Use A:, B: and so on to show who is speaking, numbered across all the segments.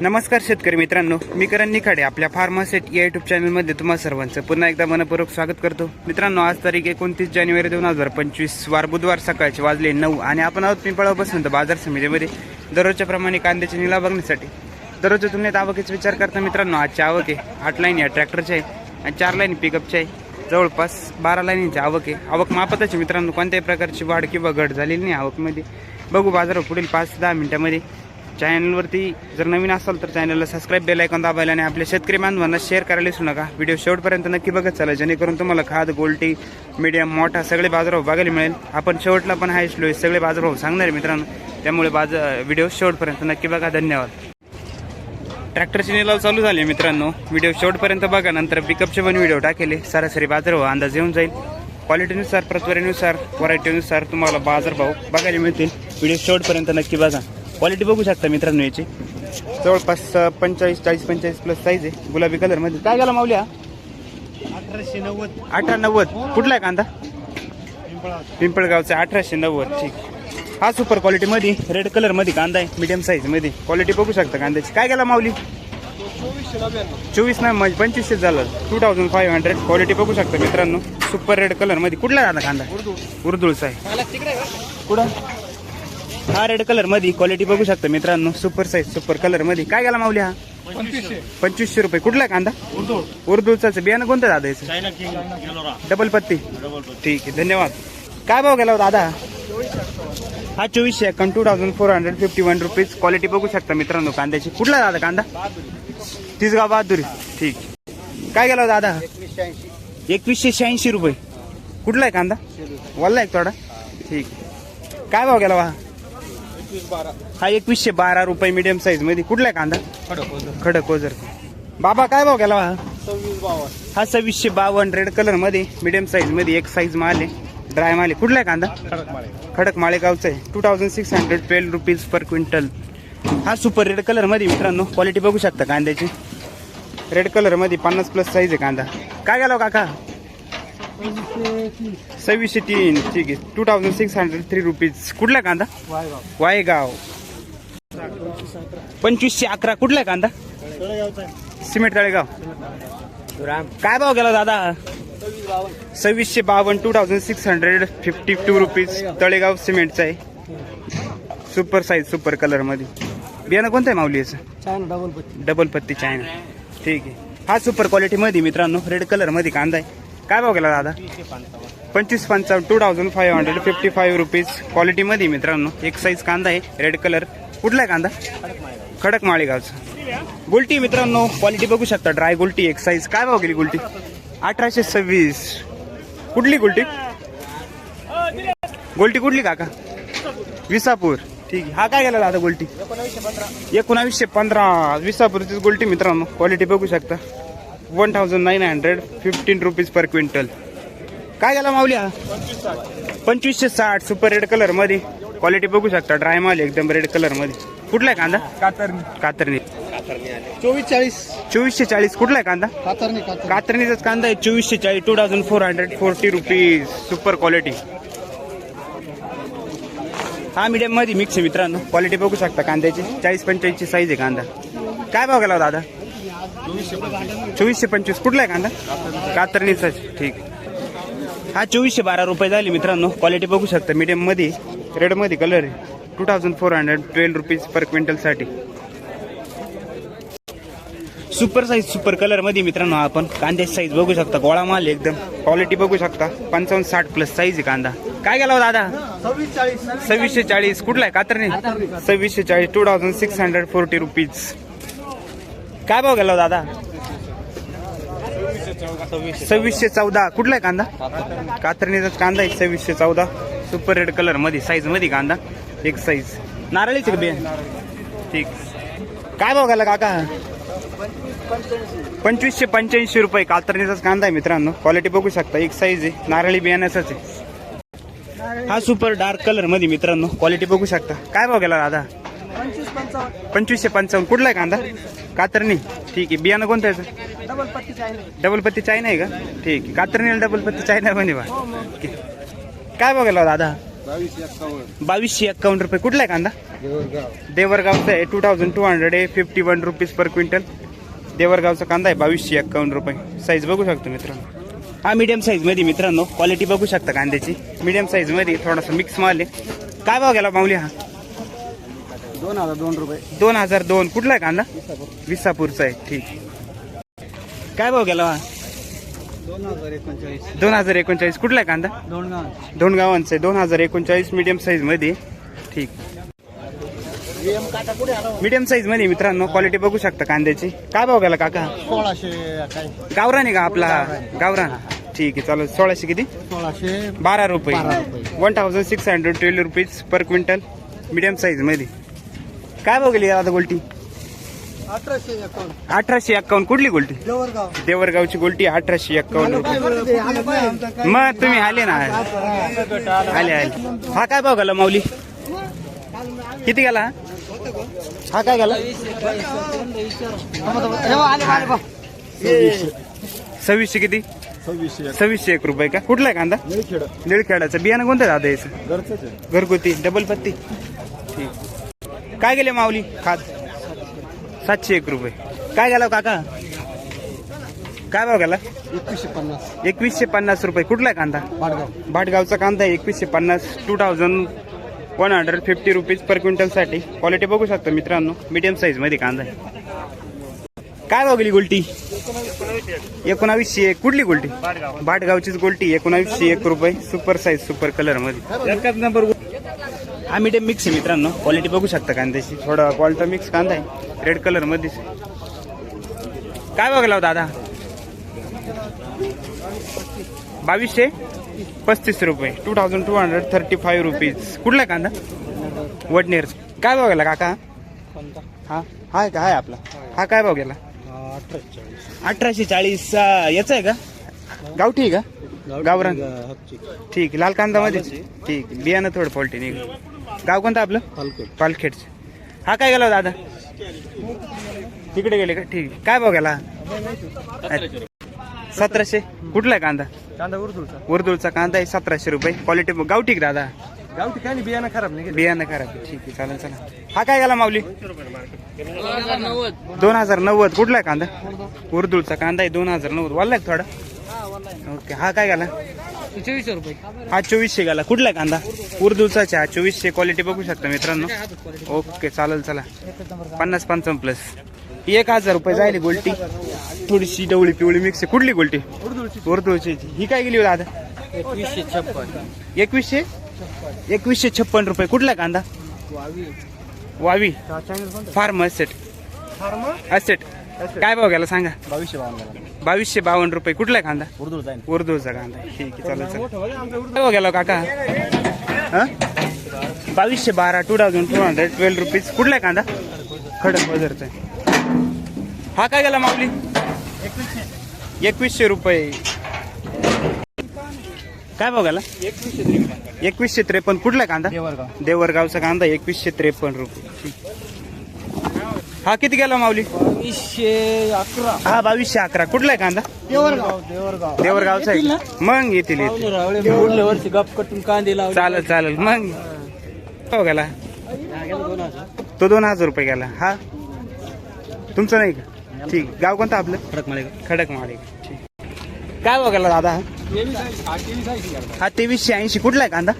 A: नमस्कार शेतकरी मित्रांनो मी करण निखाडे आपल्या फार्मासेट या युट्यूब चॅनलमध्ये तुम्हा सर्वांचं पुन्हा एकदा मनपूर्वक स्वागत करतो. मित्रांनो आज तारीख एकोणतीस जानेवारी दोन हजार पंचवीस वार बुधवार सकाळचे वाजले नऊ आणि आपण आहोत पिंपळा बसून बाजार समितीमध्ये दररोजच्या प्रमाणे कांद्याचे निला बघण्यासाठी. दररोजच्या तुलनेत आवकेचा विचार करता मित्रांनो आजची आवक आहे. आठ लाईन या ट्रॅक्टरची आहे आणि चार लाईन पिकअपची आहे. जवळपास बारा लाईनीची आवक आहे. आवक मापताची मित्रांनो कोणत्याही प्रकारची वाढ किंवा घट झालेली नाही आवकमध्ये. बघू बाजार पुढील पाच दहा मिनिटामध्ये चॅनलवरती जर नवीन असाल तर चॅनलला सबस्क्राईब बेल ऐकून दाबायला आणि आपल्या शेतकरी बांधवांना शेअर करायला विसरू नका. व्हिडिओ शेवटपर्यंत नक्की बघत चाला. जेणेकरून तुम्हाला खाद गोल्टी मीडियम मोठा सगळे बाजारभाव बघायला मिळेल. आपण शेवटला पण हाय स्लो सगळे बाजारभाव सांगणार आहे मित्रांनो. त्यामुळे बाजार व्हिडिओ शेवटपर्यंत नक्की बघा. धन्यवाद. ट्रॅक्टरचे निलाव चालू झाले मित्रांनो. व्हिडिओ शेवटपर्यंत बघा. नंतर पिकअपचे पण व्हिडिओ टाकेले. सरासरी बाजारभाव अंदाज येऊन जाईल. क्वालिटीनुसार प्रतवारीनुसार व्हरायटीनुसार तुम्हाला बाजारभाव बघायला मिळतील. व्हिडिओ शेवटपर्यंत नक्की बघा. क्वालिटी बघू शकता मित्रांनो याची. जवळपास पंचेचाळीस चाळीस पंचेचाळीस प्लस साईज आहे. गुलाबी कलरमध्ये काय गेला माऊली हा?
B: अठराशे नव्वद.
A: अठरा नव्वद. कुठला आहे कांदा?
B: पिंपळा
A: पिंपळगावचा अठराशे नव्वद. ठीक. हा सुपर क्वालिटीमध्ये रेड कलरमध्ये कांदा आहे मीडियम साईजमध्ये क्वालिटी बघू शकता कांद्याची. काय गेला माऊली? चोवीस नाही म्हणजे पंचवीसशे झालं. Two thousand five hundred quality बघू शकता मित्रांनो. सुपर रेड कलरमध्ये कुठला आहे आता कांदा? उर्दूळचा आहे. कुठं? हा रेड कलरमध्ये क्वालिटी बघू शकता मित्रांनो. सुपर साईज सुपर कलरमध्ये काय गेला माऊली हा?
B: पंचवीसशे.
A: रुपये. कुठला आहे कांदा?
B: उर्दू.
A: उर्दूचाच. बियाणं कोणतं दादा याचं? डबल पत्ती. ठीक आहे धन्यवाद. काय भाव गेला हो दादा? हा चोवीसशे account two thousand four hundred fifty one rupees quality बघू शकता मित्रांनो कांद्याची. कुठला दादा कांदा? तिसगाव बहादुरी. ठीक. काय गेला हो दादा? एकवीसशे शहाऐंशी रुपये. कुठला आहे कांदा? वल्ला आहे थोडा? ठीक. काय भाव गेला हो? हा एकवीसशे बारा रुपये मीडियम साईजमध्ये. कुठला आहे कांदा?
B: खडक
A: खडक ओझर बाबा काय भाव गेला हो? हा हा सव्वीसशे बावन्न रेड कलरमध्ये मिडियम साईजमध्ये एक साईज माल आहे ड्राय माल आहे. कुठला आहे कांदा?
B: खडक माळे
A: खडक माळेगावचा आहे. Two thousand six hundred twelve rupees per quintal हा सुपर रेड कलरमध्ये मित्रांनो क्वालिटी बघू शकता कांद्याची. रेड कलरमध्ये पन्नास प्लस साईज आहे कांदा. काय गेला हो काका? सव्वीसशे तीन ठीक आहे. Two thousand six hundred three rupees कुठला कांदा?
B: वायगाव.
A: वायगाव पंचवीसशे अकरा. कुठला कांदा? सिमेंट तळेगाव.
B: राम
A: काय भाव गेला दादा? सव्वीसशे बावन्न two thousand six hundred fifty two rupees Talegaon सिमेंटचं आहे. सुपर साईज सुपर कलरमध्ये. बियाणं कोणतं आहे माऊली याचं?
B: डबल पत्ती.
A: डबल पत्ती चायना. ठीक आहे. हा सुपर क्वालिटी मध्ये मित्रांनो रेड कलरमध्ये कांदा आहे. काय भाव केला दादा? पंचवीस पंचावन्न two thousand five hundred fifty five rupees क्वालिटीमध्ये मित्रांनो एक साईज कांदा आहे रेड कलर कुठला आहे कांदा?
B: खडक
A: माळेगावचा. गुलटी मित्रांनो क्वालिटी बघू शकता ड्राय गुलटी एक साईज काय भाव गेली गुलटी? अठराशे सव्वीस. कुठली गुलटी? गोल्टी कुठली काका? विसापूर. ठीक आहे. हा काय गेला दादा गोल्टी?
B: एकोणावीसशे पंधरा.
A: एकोणावीसशे पंधरा. विसापूरचीच गोल्टी मित्रांनो क्वालिटी बघू शकता. One thousand nine hundred fifteen rupees per quintal काय गेला माऊली हा?
B: पंचवीस साठ
A: पंचवीसशे साठ सुपर रेड कलरमध्ये. क्वालिटी बघू शकता ड्राय माल एकदम रेड कलरमध्ये. कुठला आहे कांदा?
B: कातरणी.
A: कातरणी.
B: चोवीस चाळीस.
A: चोवीसशे चाळीस कुठला आहे कांदा?
B: कातरणी कातरणी.
A: कातरणीचाच कांदा आहे चोवीसशे चाळीस two thousand four hundred forty rupees super quality हा मीडियममध्ये मिक्स आहे मित्रांनो. क्वालिटी बघू शकता कांद्याची. चाळीस पंचेचाळीसची साईज आहे कांदा. काय भाव गेला हो दादा?
B: चोवीसशे पंचवीस.
A: कुठला आहे कांदा? कातरणीचा. ठीक. हा चोवीसशे बारा रुपये झाले मित्रांनो. क्वालिटी बघू शकता. मीडियममध्ये रेडमध्ये कलर आहे. Two thousand four hundred twelve rupees per क्विंटलसाठी super size super कलरमध्ये मित्रांनो आपण. कांद्याची साईज बघू शकता. गोळा माल एकदम. क्वालिटी बघू शकता. पंचावन्न साठ प्लस साईज आहे कांदा. काय गेला हो दादा?
B: सव्वीस चाळीस.
A: सव्वीसशे चाळीस. कुठला आहे कातरणी? सव्वीसशे चाळीस. Two thousand six hundred forty rupees काय भाव गेला हो दादा?
B: सव्वीसशे
A: चौदा. कुठला आहे कांदा? कातरणीचाच कांदा आहे सव्वीसशे चौदा. सुपर रेड कलरमध्ये साईजमध्ये कांदा. एक साईज नारळीचे बिया? ठीक काय भाव गेला काका? पंचवीसशे पंच्याऐंशी रुपये. कातरणीचाच कांदा आहे मित्रांनो. क्वालिटी बघू शकता. एक साईज आहे. नारळी बियाण्याचाच आहे. हा सुपर डार्क कलरमध्ये मित्रांनो. क्वालिटी बघू शकता. काय भाव गेला दादा? पंचवीसशे पंचावन्न. कुठला आहे कांदा? कातरणी. ठीक आहे. बियाणं कोणतं याचं?
B: डबल पत्ती चायना.
A: डबल पत्ती चायना आहे का? ठीक आहे. कातरणीला डबल पत्ती चायना पण आहे बा ओके. काय बघायला दादा? बावीसशे एक्कावन्न. रुपये. कुठला आहे कांदा?
B: देवरगाव.
A: देवरगावचा आहे. टू थाउजंड टू हंड्रेड आहे. Fifty one rupees per quintal देवरगावचा कांदा आहे. बावीसशे एक्कावन्न रुपये. साईज बघू शकतो मित्रांनो. हा मीडियम साईजमध्ये मित्रांनो. क्वालिटी बघू शकता कांद्याची. मीडियम साईजमध्ये थोडासा मिक्स माल आहे. काय भाव गेला माऊली हा?
B: दोन हजार दोन रुपये.
A: दोन हजार दोन. कुठला आहे कांदा? विसापूरचा आहे. ठीक. काय भाव गेला? हा
B: दोन हजार एकोणचाळीस.
A: दोन हजार एकोणचाळीस. कुठला आहे कांदा?
B: दोन
A: दोन गावांचं आहे. दोन हजार एकोणचाळीस मीडियम साईजमध्ये ठीक. मीडियम साईजमध्ये मित्रांनो. क्वालिटी बघू शकता कांद्याची. काय भाव गेला काका?
B: सोळाशे काय?
A: गावरान आहे का आपला? हा? गावरान. ठीक आहे चालेल. सोळाशे किती?
B: सोळाशे
A: बारा रुपये.
B: बारा रुपये.
A: One thousand six hundred twelve rupees per quintal medium साईजमध्ये काय भाव गेली आता गोल्टी?
B: अठराशे एकावन्न.
A: अठराशे एक्कावन्न कुठली गोल्टी?
B: देवरगाव.
A: देवरगावची गोल्टी अठराशे एक्कावन्न रुपये मग तुम्ही आले ना. आले आले. हा काय भाव गेला माऊली? किती गेला? हा काय गेला? सव्वीसशे किती?
B: सव्वीसशे
A: सव्वीसशे एक रुपये का? कुठला आहे कांदा?
B: निळखेड.
A: निळखेडाचं. बियाणं कोणतं दादा याचं?
B: घरचंच आहे.
A: घरगुती. डबल पत्ती. ठीक. काय गेले माऊली? खात. सातशे एक रुपये. काय गेला हो काका? काय भाव गेला?
B: एकवीसशे पन्नास.
A: एकवीसशे पन्नास रुपये. कुठला आहे कांदा?
B: पाडगाव
A: भाटगावचा कांदा आहे एकवीसशे पन्नास. Two thousand one hundred fifty rupees per क्विंटलसाठी quality बघू शकता मित्रांनो. मीडियम साईजमध्ये कांदा आहे. काय भाव गेली गोल्टी? एकोणावीसशे एक. कुठली गोल्टी? भाटगावचीच गोल्टी एकोणावीसशे एक रुपये. सुपर साईज सुपर कलरमध्ये. एकाच नंबर हा मीडियम मिक्स आहे मित्रांनो. क्वालिटी बघू शकता कांद्याची. थोडा क्वालिटी मिक्स कांदा आहे. रेड कलर मध्येच काय बघला हो दादा? बावीसशे पस्तीस रुपये. Two thousand two hundred thirty five rupees कुठला कांदा? वडनेर. काय गेला काका? हा? हाय का? हाय आपला. हा काय भाव गेला
B: अठराशे
A: चाळीस. याचा आहे का? गावठी आहे का? गावरान. ठीक. लाल कांदा मध्ये ठीक आहे. बियाणं थोडं फॉल्टी निघ गाव कोणतं आपलं?
B: हलकट
A: पालखेडचं. हा काय गेला दादा? तिकडे गेले का? ठीक. आहे. काय भाव गेला? सतराशे. कुठला आहे कांदा?
B: कांदा उर्दूचा
A: उर्दूचा कांदा आहे सतराशे रुपये. क्वालिटी गावठी का दादा?
B: गाव ठिकाणी बियाणं खराब नाही
A: बियाणं खराब. ठीक आहे चालेल चला हा काय गेला माऊली? दोन हजार नव्वद. कुठला आहे कांदा? उर्दूचा कांदा आहे दोन हजार नव्वद. वाढलाय का थोडा? ओके. हा काय गेला?
B: चोवीसशे रुपये.
A: हा चोवीसशे गेला कुठला आहे कांदा? उर्दूचाच आहे. हा चोवीसशे क्वालिटी बघू शकता मित्रांनो. ओके चालेल चला. पन्नास पंचावन्न प्लस एक हजार रुपये जायली गोल्टी. थोडीशी डवळी पिवळी मिक्स कुठली गोल्टी? उर्दूची. ही काय गेली हो दादा?
B: एकवीसशे छप्पन.
A: एकवीसशे? एकवीसशे छप्पन रुपये. कुठला कांदा? वावी. फार्म असेट असेट काय भाव गेला सांगा?
B: बावीसशे बावन्न
A: बावीसशे बावन्न रुपये. कुठला आहे कांदा?
B: उर्दू जाईल
A: उर्दूचा कांदा. ठीक आहे चालेल चालेल. काय भाव गेला काका? हा? बावीसशे बारा two thousand two hundred twelve rupees कुठला आहे कांदा? खडक बाजारचा आहे. हा काय गेला माऊली? एकवीसशे. रुपये. काय भाव गेला? एकवीसशे त्रेपन्न. कुठला कांदा?
B: देवरगाव.
A: देवरगावचा कांदा एकवीसशे त्रेपन्न रुपये. ठीक. हा किती गेला माऊली?
B: वीसशे अकरा.
A: हा बावीसशे अकरा. कुठला आहे कांदा?
B: देवरगाव देवरगाव.
A: देवरगावचा आहे. मग येतील येतील.
B: रावळे पुढल्या वर्षी गप कटून कांदे लावले.
A: चालेल चालेल. मग हो गेला. तो दोन हजार रुपये गेला. हा? तुमचं नाही का? ठीक. गाव कोणतं आपलं?
B: फरक मला
A: खडक माळे ठीक. काय भाव गेला दादा? हा तेवीसशे ऐंशी. कुठला आहे कांदा?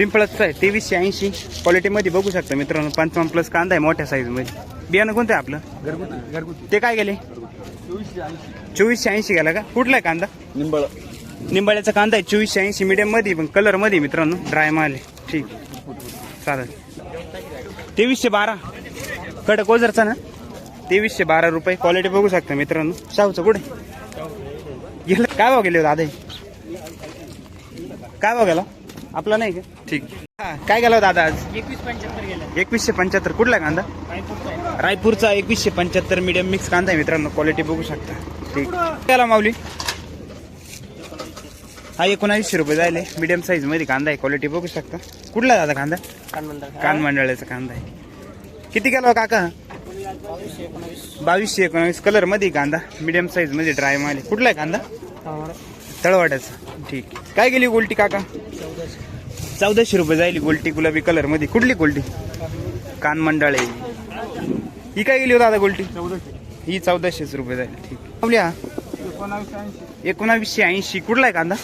A: पिंपळाचा आहे. तेवीसशे ऐंशी. क्वालिटीमध्ये बघू शकता मित्रांनो. पंचावन्न प्लस कांदा आहे मोठ्या साईजमध्ये बियाणं कोणतं आहे आपलं?
B: घरगुती घरगुती.
A: ते काय गेले? चोवीसशे ऐंशी. गेला का? कुठला आहे कांदा?
B: निंबळ.
A: निंबाळ्याचा कांदा आहे. चोवीसशे ऐंशी मीडियममध्ये पण कलरमध्ये मित्रांनो. ड्राय माल आहे. ठीक. चालेल. तेवीसशे बारा. कडक ओझरचा ना? तेवीसशे बारा रुपये. क्वालिटी बघू शकता मित्रांनो. शाहूचं कुठे? गेलं? काय भाव गेले हो दादा? काय भाव गेला? आपला नाही का? ठीक. हा, काय गेला हो दादा आज?
B: एकवीस पंच्याहत्तर गेले.
A: एकवीसशे पंच्याहत्तर. कुठला कांदा? रायपूरचा. एकवीसशे पंच्याहत्तर मीडियम मिक्स कांदा आहे मित्रांनो. क्वालिटी बघू शकता. ठीक. गेला माऊली. हा एकोणावीसशे रुपये जायले. मीडियम साईजमध्ये कांदा आहे. क्वालिटी बघू शकता. कुठला दादा कांदा? कान मंडळाचा कांदा आहे. किती गेला हो काका? बावीसशे एकोणावीस. कलरमध्ये कांदा. मीडियम साईजमध्ये ड्राय माल आहे. कुठला आहे कांदा? तळवाड्याचा. ठीक. काय गेली उलटी काका? चौदाशे रुपये जाईल गोल्टी गुलाबी कलरमध्ये कुठली गोल्टी कान मंडळ आहे. ही काय गेली हो दादा गोल्टी ही चौदाशेच रुपये जाईल. ठीक. आपल्या एकोणावीसशे ऐंशी. कुठला आहे कांदा?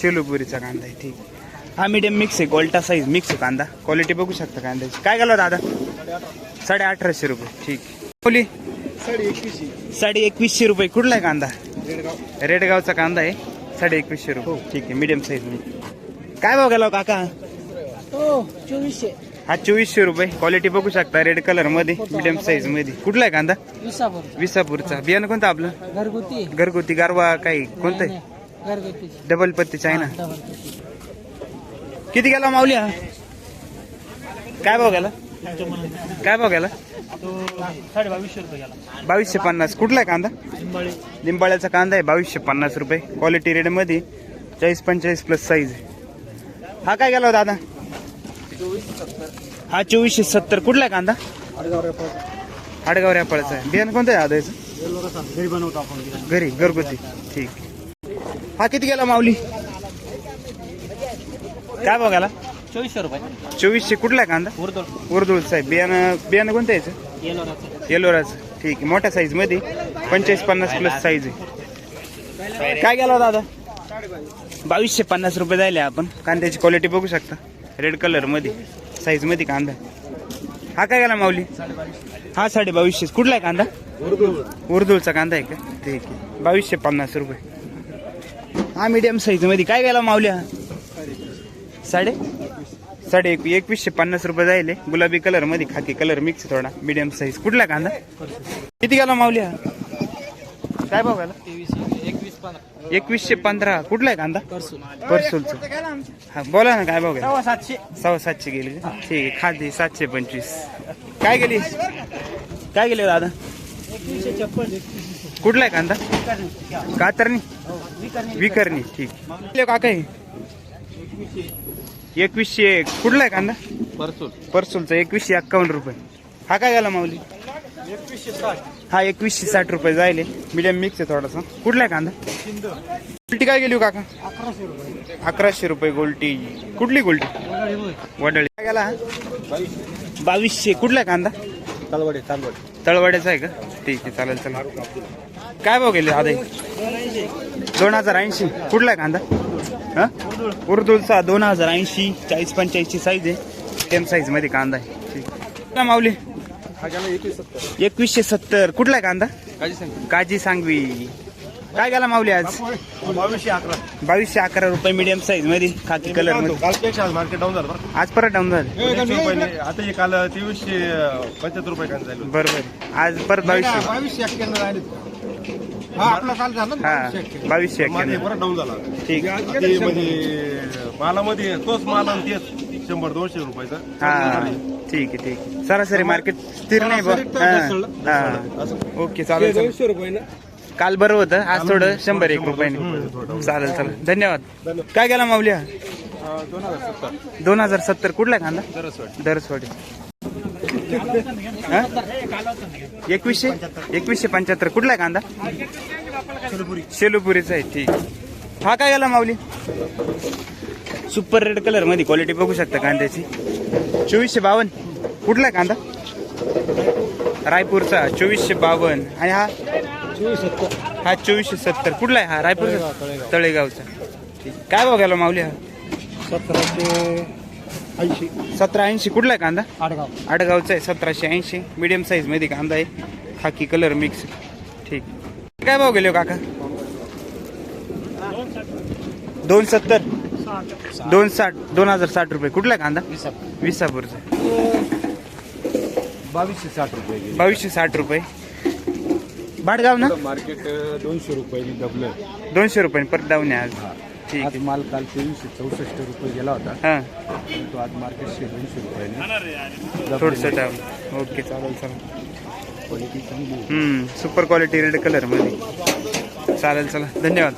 A: शेलोपुरीचा कांदा आहे. ठीक. हा मीडियम मिक्स आहे. गोल्टा साईज मिक्स आहे कांदा. क्वालिटी बघू शकता कांद्याची. काय घाला दादा? साडे अठराशे रुपये. ठीक. बोली. साडे एकवीसशे रुपये. कुठला आहे कांदा? रेडगावचा कांदा आहे. साडे एकवीसशे रुपये. ठीक आहे. मीडियम साईज काय भाव गेला हो काका?
B: हो चोवीसशे.
A: हा चोवीसशे रुपये. क्वालिटी बघू शकता रेड कलरमध्ये मीडियम साईजमध्ये. कुठला आहे कांदा?
B: विसापूर.
A: विसापूरचा. बियाणं कोणतं आपलं?
B: घरगुती.
A: घरगुती गारवा काही कोणतं आहे
B: घरगुती.
A: डबल पत्तीचं आहे ना? किती गेला माऊली हा? काय भाव गेला? काय भाव गेला?
B: साडे बावीसशे रुपये गेला.
A: बावीसशे पन्नास. कुठला आहे कांदा?
B: लिंबाळी.
A: लिंबाळ्याचा कांदा आहे बावीसशे पन्नास रुपये. क्वालिटी रेटमध्ये चाळीस पंचेचाळीस प्लस साईज हा काय गेला दादा? हा चोवीसशे सत्तर. कुठला कांदा? आडगाव रेपाळचा आहे. बियाणं कोणतं आहे दादा याचं
B: घरी बनवतो आपण
A: घरी घरगुती. ठीक. हा किती गेला माऊली? काय गेला?
B: चोवीसशे रुपये.
A: चोवीसशे. कुठला आहे कांदा?
B: उर्दोड
A: उर्दूळचा आहे. बियाणं बियाणं कोणतं आहे याचं?
B: येलो
A: येलोराचं. ठीक. आहे मोठ्या साईजमध्ये पंचेचाळीस पन्नास प्लस साईज आहे. काय गेला दादा? बावीसशे पन्नास रुपये जायले आपण. कांद्याची क्वालिटी बघू शकता. रेड कलरमध्ये साईजमध्ये कांदा. हा काय गेला माऊली? हा साडे बावीसशे कुठला आहे कांदा? उर्दूळचा कांदा आहे का? ठीक आहे. बावीसशे पन्नास रुपये. हा मीडियम साईजमध्ये. काय गेला माऊली हा? साडे? साडे एक एकवीसशे पन्नास रुपये जाईल गुलाबी कलरमध्ये खाकी कलर मिक्स थोडा. मीडियम साईज कुठला कांदा? किती गेला माऊली हा? काय भाव गेला?
B: तेवीस.
A: एकवीसशे पंधरा. कुठला आहे कांदा? परसूलचा. हा बोला ना काय
B: सव्वा सातशे.
A: सव्वा सातशे गेली का? ठीक आहे खादी सातशे पंचवीस. काय गेली? काय गेले दादा?
B: एकवीसशे छप्पन.
A: कुठला आहे कांदा? कातरणी? विकरणी. ठीक. आहे काका हे? एकवीसशे कुठला आहे कांदा?
B: परसून
A: परसूलचा एकवीसशे एक्कावन्न रुपये. हा काय गेला माऊली? हा एकवीसशे साठ रुपये जायले. मीडियम मिक्स आहे थोडासा. कुठला आहे कांदा? गोल्टी काय गेली हो काका?
B: अकराशे रुपये.
A: अकराशे रुपये गोल्टी कुठली गोल्टी वडळी काय गेला हा? बावीसशे. कुठला आहे कांदा?
B: तालवाडे तालवाडे.
A: तळवाड्याचा आहे का? ठीक आहे चालेल चालेल. काय भाव गेले दादा दोन हजार ऐंशी. कुठला आहे कांदा? हा? उर्दूचा दोन हजार ऐंशी चाळीस पंच्याऐंशी साईज आहे. टेन साईजमध्ये कांदा आहे. ठीक. आहे. माऊली?
B: हा गेला एकवीस सत्तर.
A: एकवीसशे सत्तर. कुठला आहे कांदा?
B: काजी सांग
A: काजी सांगवी. काय गेला माऊली आज?
B: बावीसशे अकरा.
A: बावीसशे अकरा रुपये मीडियम साईजमध्ये. खाकी कलरमध्ये.
C: कालपेक्षा आज मार्केट डाऊन झालं बरं
A: आज परत डाऊन झालं.
C: रुपयाने आता हे काल तेवीसशे पंच्याहत्तर रुपये कांदा झालं.
A: बरोबर. आज परत बावीसशे.
C: बावीसशे एक्क्याण्णव आले हा आपला काल झालं ना
A: हा
C: बावीसशे एक्क्याण्णव.
A: बावीसशे
C: माल
A: एक्क्याण्णव.
C: परत डाऊन झाला.
A: ठीक. आहे
C: ते म्हणजे मालामध्ये तोच माल आणि तेच. शंभर दोनशे रुपयाचा.
A: हा. ठीक आहे ठीक आहे. सरासरी मार्केट स्थिर नाही बा
C: सरासरी
A: हा. हा. ओके चालेल चालेल.
C: दोनशे रुपये ना?
A: काल बरं होतं आज थोडं शंभर एक रुपयाने. चालेल चालेल. धन्यवाद. काय गेला माऊल्या?
C: दोन हजार सत्तर.
A: दोन हजार सत्तर. कुठला कांदा? दरसवाडी. हा? एकवीसशे? एकवीसशे पंच्याहत्तर. कुठला आहे कांदा शेलुपुरीचा आहे ठीक. हा काय गेला माऊली? सुपर रेड कलरमध्ये क्वालिटी बघू शकता कांद्याची. चोवीसशे बावन्न. कुठला कांदा? रायपूरचा चोवीसशे बावन्न. आणि हा?
B: चोवीस सत्तर
A: हा चोवीसशे सत्तर. कुठला आहे हा? रायपूरचा तळेगावचा. ठीक. काय भाव गेला माऊली हा?
B: सतराशे ऐंशी.
A: सतरा ऐंशी कुठला आहे कांदा?
B: आडगाव.
A: आडगावचा आहे सतराशे ऐंशी. मीडियम साईजमध्ये कांदा आहे. खाकी कलर मिक्स ठीक. काय भाव गेले हो काका? दोन सत्तर दोन साठ दोन हजार साठ रुपये. कुठला कांदा? विसापूरचा.
C: बावीसशे साठ रुपये
A: बावीसशे साठ रुपये. भाडगाव ना?
C: मार्केट दोनशे रुपये डबल
A: दोनशे रुपये परत डाऊन आहे आज. ठीक
C: आज
A: आहे
C: माल काल तेवीसशे चौसष्ट रुपये गेला होता.
A: हां.
C: परंतु आज मार्केटशे दोनशे रुपयाने
A: थोडंसं डाऊन. ओके चालेल चालेल.
C: क्वालिटी चांगली आहे.
A: हम्म सुपर क्वालिटी रेड कलरमध्ये. चालेल चला धन्यवाद.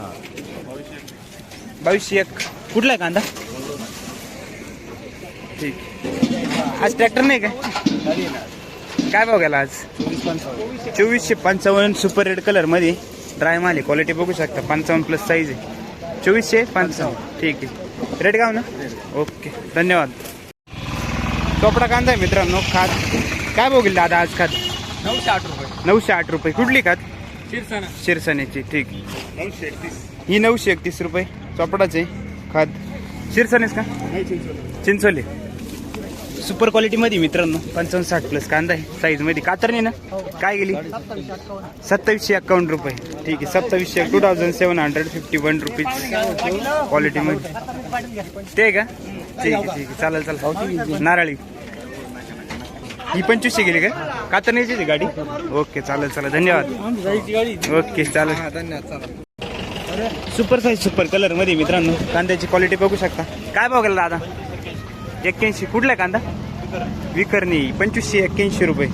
A: बावीसशे एक. कुठला आहे कांदा? ठीक. आज ट्रॅक्टर नाही काय काय भाव गेला आज? चोवीसशे पंचावन्न सुपर रेड कलरमध्ये ड्राय माल आहे. क्वालिटी बघू शकता. पंचावन्न प्लस साईज आहे. चोवीसशे पंचावन्न. ठीक आहे. रेडगाव ना? ओके धन्यवाद. चोपडा कांदा आहे मित्रांनो. खात काय बघील दादा आज खात
B: नऊशे आठ रुपये.
A: नऊशे आठ रुपये. कुठली खात
B: शिरसाना.
A: शिरसाण्याची. ठीक.
B: नऊशे एकतीस.
A: ही नऊशे एकतीस रुपये. चोपडाचे. खात शिरसानेच का? चिंचोली. सुपर क्वालिटीमध्ये मित्रांनो. पंचावन्न साठ प्लस कांदा आहे. साईजमध्ये कातरणी ना? काय गेली? सत्तावीसशे एक्कावन्न रुपये. ठीक आहे. सत्तावीसशे two thousand seven hundred fifty one rupees क्वालिटीमध्ये ते का? ठीक आहे ठीक आहे. चालेल चालेल. नारळी. ही पंचवीसशे गेली का? कातरणीची गाडी? ओके चालेल चालेल. धन्यवाद. ओके चालेल.
B: धन्यवाद
A: सुपर साईज सुपर कलरमध्ये मित्रांनो. कांद्याची क्वालिटी बघू शकता. काय बघायला दादा? एक्क्याऐंशी. कुठला आहे कांदा? विकरणी. पंचवीसशे एक्क्याऐंशी रुपये.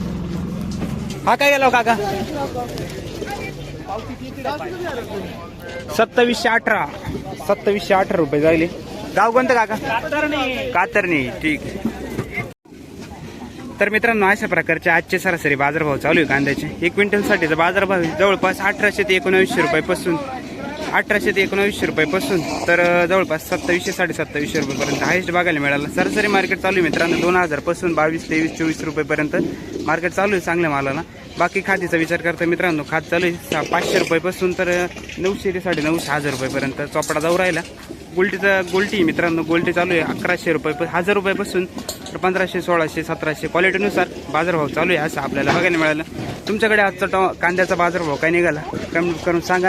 A: हा काय गेला हो काका? सत्तावीसशे अठरा. सत्तावीसशे अठरा रुपये जायले. गाव कोणतं काका? कातरणी. ठीक तर मित्रांनो अशा प्रकारचे आजचे सरासरी बाजारभाव चालू आहे कांद्याचे. एक क्विंटलसाठीचा बाजारभाव जवळपास अठराशे ते एकोणावीसशे रुपयापासून अठराशे ते एकोणावीसशे रुपयापासून तर जवळपास सत्तावीसशे साडेसत्तावीसशे रुपयेपर्यंत हायस्ट बघायला मिळाला. सरासरी मार्केट चालू आहे मित्रांनो दोन हजारपासून बावीस तेवीस चोवीस रुपयेपर्यंत मार्केट चालू आहे चांगल्या मालाला. बाकी खादीचा विचार करता मित्रांनो खाद चालू आहे सा- पाचशे रुपयापासून तर नऊशे ते साडे नऊशे हजार रुपयेपर्यंत चोपडा जाऊ राहिला. गोल्टीचा गोल्टी मित्रांनो गोल्टी चालू आहे अकराशे रुपये हजार रुपयापासून तर पंधराशे सोळाशे सतराशे क्वालिटीनुसार बाजारभाव चालू आहे असं आपल्याला बघायला मिळालं. तुमच्याकडे आजचा टॉ कांद्याचा बाजारभाव काय निघाला? कमेंट करून सांगा.